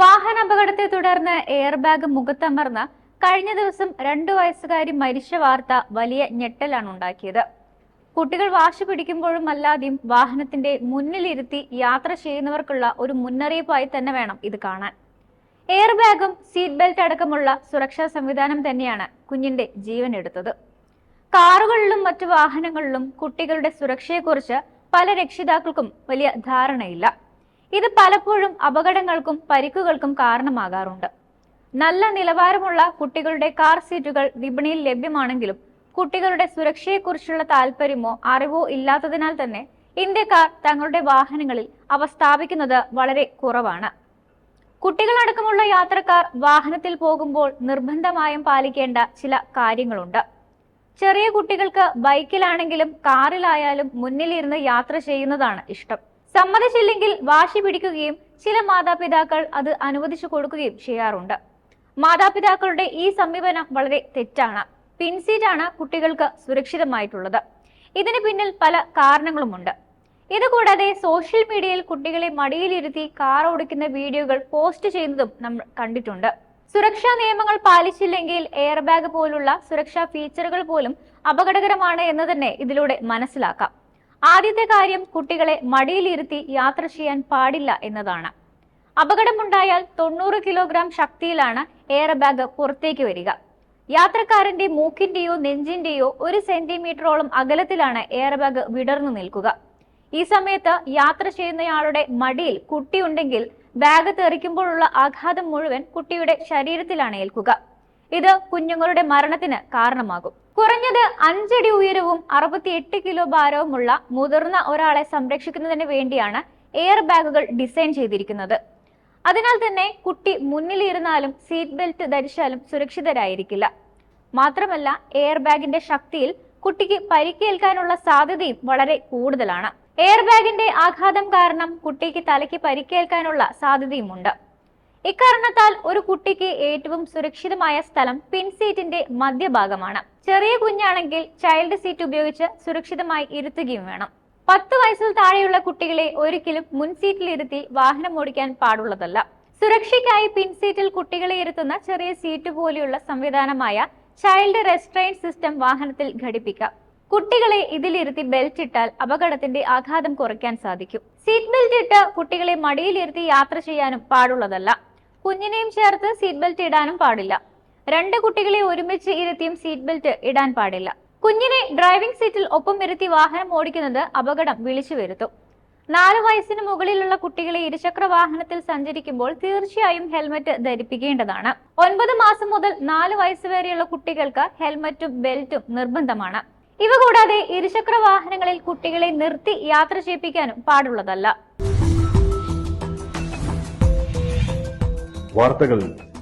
വാഹനാപകടത്തെ തുടർന്ന് air bag മുഖത്തമർന്ന് കഴിഞ്ഞ ദിവസം രണ്ടു വയസ്സുകാരി മരിച്ച വാർത്ത വലിയ ഞെട്ടലാണ് ഉണ്ടാക്കിയത്. കുട്ടികൾ വാശി പിടിക്കുമ്പോഴും അല്ലാതെയും വാഹനത്തിന്റെ മുന്നിലിരുത്തി യാത്ര ചെയ്യുന്നവർക്കുള്ള ഒരു മുന്നറിയിപ്പായി തന്നെ വേണം ഇത് കാണാൻ. എയർ ബാഗും സീറ്റ് ബെൽറ്റ് അടക്കമുള്ള സുരക്ഷാ സംവിധാനം തന്നെയാണ് കുഞ്ഞിന്റെ ജീവൻ എടുത്തത് കാറുകളിലും മറ്റു വാഹനങ്ങളിലും കുട്ടികളുടെ സുരക്ഷയെക്കുറിച്ച് പല രക്ഷിതാക്കൾക്കും വലിയ ധാരണയില്ല. ഇത് പലപ്പോഴും അപകടങ്ങൾക്കും പരിക്കുകൾക്കും കാരണമാകാറുണ്ട്. നല്ല നിലവാരമുള്ള കുട്ടികളുടെ കാർ സീറ്റുകൾ വിപണിയിൽ ലഭ്യമാണെങ്കിലും കുട്ടികളുടെ സുരക്ഷയെക്കുറിച്ചുള്ള താല്പര്യമോ അറിവോ ഇല്ലാത്തതിനാൽ തന്നെ ഇന്ത്യക്കാർ തങ്ങളുടെ വാഹനങ്ങളിൽ അവ സ്ഥാപിക്കുന്നത് വളരെ കുറവാണ്. കുട്ടികളടക്കമുള്ള യാത്രക്കാർ വാഹനത്തിൽ പോകുമ്പോൾ നിർബന്ധമായും പാലിക്കേണ്ട ചില കാര്യങ്ങളുണ്ട്. ചെറിയ കുട്ടികൾക്ക് ബൈക്കിലാണെങ്കിലും കാറിലായാലും മുന്നിലിരുന്ന് യാത്ര ചെയ്യുന്നതാണ് ഇഷ്ടം. സമ്മതിച്ചില്ലെങ്കിൽ വാശി പിടിക്കുകയും ചില മാതാപിതാക്കൾ അത് അനുവദിച്ചു കൊടുക്കുകയും ചെയ്യാറുണ്ട്. മാതാപിതാക്കളുടെ ഈ സമീപനം വളരെ തെറ്റാണ്. പിൻസീറ്റാണ് കുട്ടികൾക്ക് സുരക്ഷിതമായിട്ടുള്ളത്. ഇതിന് പിന്നിൽ പല കാരണങ്ങളുമുണ്ട്. ഇതുകൂടാതെ സോഷ്യൽ മീഡിയയിൽ കുട്ടികളെ മടിയിലിരുത്തി കാർ ഓടിക്കുന്ന വീഡിയോകൾ പോസ്റ്റ് ചെയ്യുന്നതും നമ്മൾ കണ്ടിട്ടുണ്ട്. സുരക്ഷാ നിയമങ്ങൾ പാലിച്ചില്ലെങ്കിൽ എയർ ബാഗ് പോലുള്ള സുരക്ഷാ ഫീച്ചറുകൾ പോലും അപകടകരമാണ് എന്ന് തന്നെ ഇതിലൂടെ മനസ്സിലാക്കാം. ആദ്യത്തെ കാര്യം കുട്ടികളെ മടിയിലിരുത്തി യാത്ര ചെയ്യാൻ പാടില്ല എന്നതാണ്. അപകടമുണ്ടായാൽ തൊണ്ണൂറ് കിലോഗ്രാം ശക്തിയിലാണ് എയർ ബാഗ് പുറത്തേക്ക് വരിക. യാത്രക്കാരന്റെ മൂക്കിന്റെയോ നെഞ്ചിന്റെയോ ഒരു സെന്റിമീറ്ററോളം അകലത്തിലാണ് എയർ ബാഗ് വിടർന്നു നിൽക്കുക. ഈ സമയത്ത് യാത്ര ചെയ്യുന്നയാളുടെ മടിയിൽ കുട്ടിയുണ്ടെങ്കിൽ ബാഗ് തെറിക്കുമ്പോഴുള്ള ആഘാതം മുഴുവൻ കുട്ടിയുടെ ശരീരത്തിലാണ് ഏൽക്കുക. ഇത് കുഞ്ഞുങ്ങളുടെ മരണത്തിന് കാരണമാകും. കുറഞ്ഞത് അഞ്ചടി ഉയരവും അറുപത്തിയെട്ട് കിലോ ഭാരവുമുള്ള മുതിർന്ന ഒരാളെ സംരക്ഷിക്കുന്നതിന് വേണ്ടിയാണ് എയർ ബാഗുകൾ ഡിസൈൻ ചെയ്തിരിക്കുന്നത്. അതിനാൽ തന്നെ കുട്ടി മുന്നിലിരുന്നാലും സീറ്റ് ബെൽറ്റ് ധരിച്ചാലും സുരക്ഷിതരായിരിക്കില്ല. മാത്രമല്ല എയർ ബാഗിന്റെ ശക്തിയിൽ കുട്ടിക്ക് പരിക്കേൽക്കാനുള്ള സാധ്യതയും വളരെ കൂടുതലാണ്. എയർ ബാഗിന്റെ ആഘാതം കാരണം കുട്ടിക്ക് തലയ്ക്ക് പരിക്കേൽക്കാനുള്ള സാധ്യതയുമുണ്ട്. ഇക്കാരണത്താൽ ഒരു കുട്ടിക്ക് ഏറ്റവും സുരക്ഷിതമായ സ്ഥലം പിൻസീറ്റിന്റെ മധ്യഭാഗമാണ്. ചെറിയ കുഞ്ഞാണെങ്കിൽ ചൈൽഡ് സീറ്റ് ഉപയോഗിച്ച് സുരക്ഷിതമായി ഇരുത്തുകയും വേണം. പത്ത് വയസ്സിൽ താഴെയുള്ള കുട്ടികളെ ഒരിക്കലും മുൻ സീറ്റിൽ ഇരുത്തി വാഹനം ഓടിക്കാൻ പാടുള്ളതല്ല. സുരക്ഷയ്ക്കായി പിൻസീറ്റിൽ കുട്ടികളെ ഇരുത്തുന്ന ചെറിയ സീറ്റ് പോലെയുള്ള സംവിധാനമായ ചൈൽഡ് റെസ്ട്രെയിൻ സിസ്റ്റം വാഹനത്തിൽ ഘടിപ്പിക്കാം. കുട്ടികളെ ഇതിലിരുത്തി ബെൽറ്റ് ഇട്ടാൽ അപകടത്തിന്റെ ആഘാതം കുറയ്ക്കാൻ സാധിക്കും. സീറ്റ് ബെൽറ്റ് ഇട്ട് കുട്ടികളെ മടിയിലിരുത്തി യാത്ര ചെയ്യാനും പാടുള്ളതല്ല. കുഞ്ഞിനെയും ചേർത്ത് സീറ്റ് ബെൽറ്റ് ഇടാനും പാടില്ല. രണ്ട് കുട്ടികളെ ഒരുമിച്ച് ഇരുത്തിയും സീറ്റ് ബെൽറ്റ് ഇടാൻ പാടില്ല. കുഞ്ഞിനെ ഡ്രൈവിംഗ് സീറ്റിൽ ഒപ്പം ഇരുത്തി വാഹനം ഓടിക്കുന്നത് അപകടം വിളിച്ചു വരുത്തും. നാല് വയസ്സിന് മുകളിലുള്ള കുട്ടികളെ ഇരുചക്ര വാഹനത്തിൽ സഞ്ചരിക്കുമ്പോൾ തീർച്ചയായും ഹെൽമറ്റ് ധരിപ്പിക്കേണ്ടതാണ്. ഒൻപത് മാസം മുതൽ നാല് വയസ്സ് വരെയുള്ള കുട്ടികൾക്ക് ഹെൽമറ്റും ബെൽറ്റും നിർബന്ധമാണ്. ഇവ കൂടാതെ ഇരുചക്ര വാഹനങ്ങളിൽ കുട്ടികളെ നിർത്തി യാത്ര ചെയ്യിപ്പിക്കാനും പാടുള്ളതല്ല. വാർത്തകൾ